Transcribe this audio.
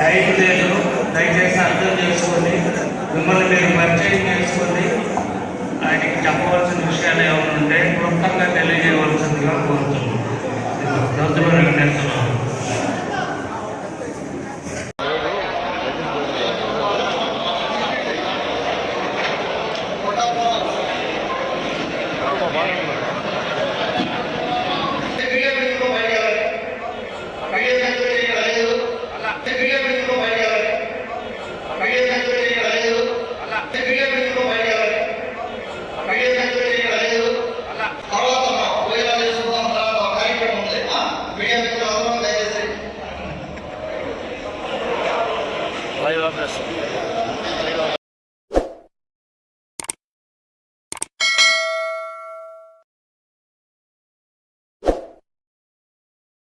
Time లేదు దయచేసి అర్థం చేసుకోండి. మిమ్మల్ని మీరు పరిచయం చేసుకోండి. ఆయనకి చెప్పవలసిన విషయాలు ఏమైనా ఉంటే క్లుప్తంగా తెలియజేయవలసిందిగా కోరుతున్నాను. రోజులు వెంకటేశ్వరరావు Hayırlı olsun. Pues.